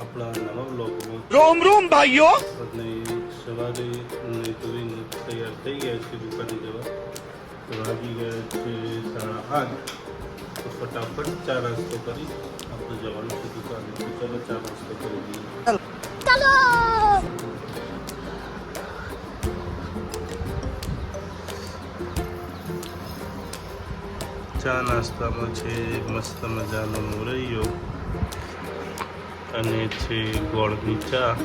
આપણા નવા બ્લોગમાં રોમ રોમ ભાઈઓ! અને સવારે નહીં ધોઈને તૈયાર થઈ ગયા છે દુકાને જવા. વાગી ગયા છે સાડા આઠ. તો ફટાફટ ચાર નાસ્તો કરી આપણે જવાનું છે દુકાને. ચાલો ચા નાસ્તો કરી દઈએ ચાલો! ચા નાસ્તામાં છે મસ્ત મજાનો મોરૈયો. અને છે ગોળની ચા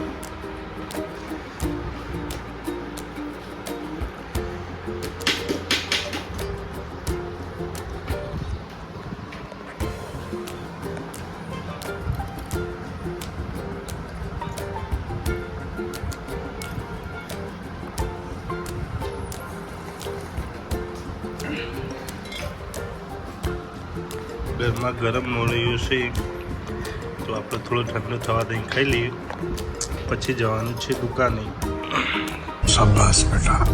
ગરમા ગરમ મોરૈયું છે તો આપણે થોડો ઠંડો થવા દઈને ખાઈ લઈએ. પછી જવાનું છે દુકાને. શાબાશ બેટા.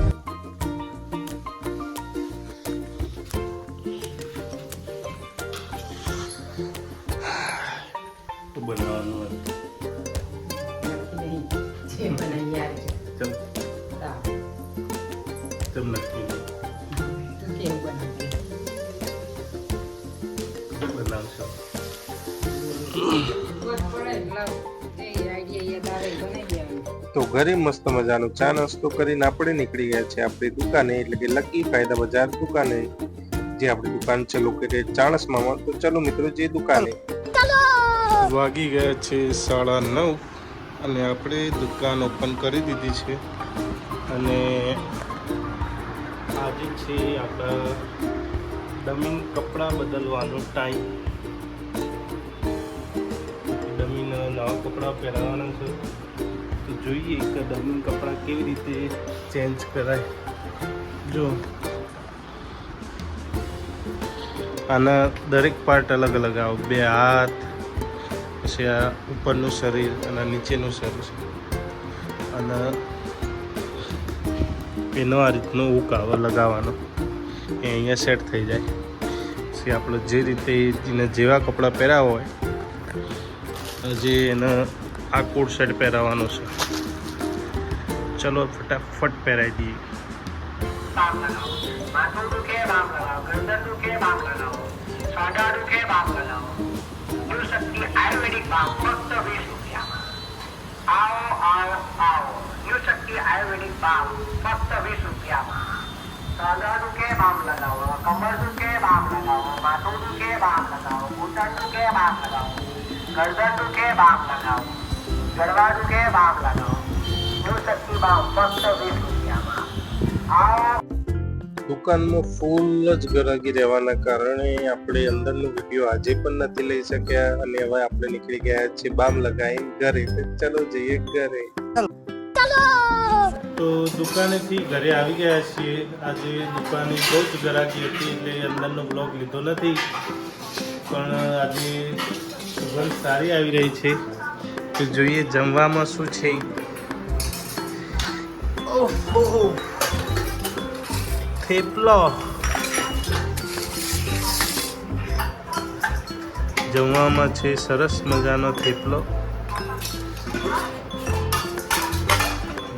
બનાવશું. તો ઘરે મસ્ત મજાનો ચા નાસ્તો કરીને આપણે નીકળી ગયા છે આપણી દુકાને એટલે કે લકી ફાયદા બજાર દુકાને જે આપણી દુકાન છે લોકેટેડ ચાણસમાં. તો ચલો મિત્રો જે દુકાને. વાગી ગયા છે સાડા નવ અને આપણે દુકાન ઓપન કરી દીધી છે. અને આજે છે આપણા ડમિંગ કપડાં બદલવાનો ટાઈમ કપડાં પહેરાવાના છે. તો જોઈએ કે ડમીન કપડાં કેવી રીતે ચેન્જ કરાય. જો. આના દરેક પાર્ટ અલગ અલગ આવે. બે હાથ, પછી આ ઉપરનું શરીર અને નીચેનું શરીર. અને એનો આ રીતનો ઉક આવે લગાવવાનો. એ અહીંયા સેટ થઈ જાય. પછી આપણે જે રીતે એને જેવા કપડાં પહેરાવા હોય જે એને આ કોટ સેટ પહેરાવાનો છે. ચલો ફટાફટ પહેરાવી દઈએ. આયુર્વેદિક બામ, ફક્ત વીસ રૂપિયામાં. આવો આવો આવો. ન્યૂ આયુર્વેદિક બામ, ફક્ત વીસ રૂપિયામાં. સાંધા દુખે, બામ લગાવો. કમર દુખે, બામ લગાવો. માથું દુખે, બામ લગાવો. ઘૂંટણ દુખે, બામ લગાવો. ગરદન દુખે બામ લગાવો ગળવા દુખે બામ લગાવો ન્યૂ શક્તિ બામ ફક્ત વીસ રૂપિયામાં આવો દુકાનમાં ફૂલ જ ગરાગી રહેવાના કારણે આપણે અંદરનો વીડિયો આજે પણ નથી લઈ શક્યા અને હવે આપણે નીકળી ગયા છે બામ લગાવી ઘરે. ચલો જઈએ ઘરે. તો દુકાનેથી ઘરે આવી ગયા છીએ. આજે દુકાને બહુ જ ગરાકી હતી એટલે અંદરનો બ્લોગ લીધો નથી. પણ આજે સુગંધ સારી આવી રહી છે. તો જોઈએ જમવામાં શું છે. થેપલો. જમવામાં છે સરસ મજાનો થેપલો.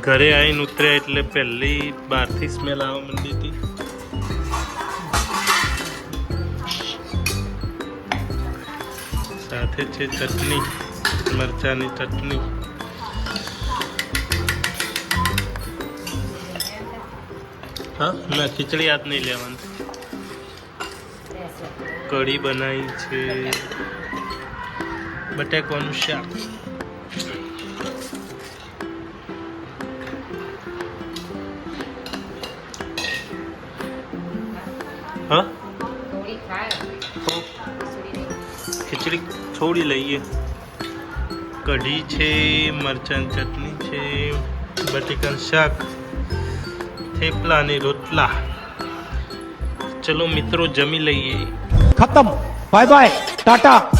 ઘરે આવીને ઉતર્યા એટલે પહેલી બહારથી સ્મેલ આવવા માંડી હતી. સાથે છે ચટણી મરચાની ચટણી. હા ના ખીચડી હાથ નહીં લેવાની. કઢી બનાવી છે. બટેકોનું શાક. હા. ખીચડી છોડી લઈએ. કઢી છે, મરચાં ચટણી છે, બટેકાનું શાક, થેપલા અને રોટલા. ચલો મિત્રો જમી લઈએ. ખતમ. Bye bye Tata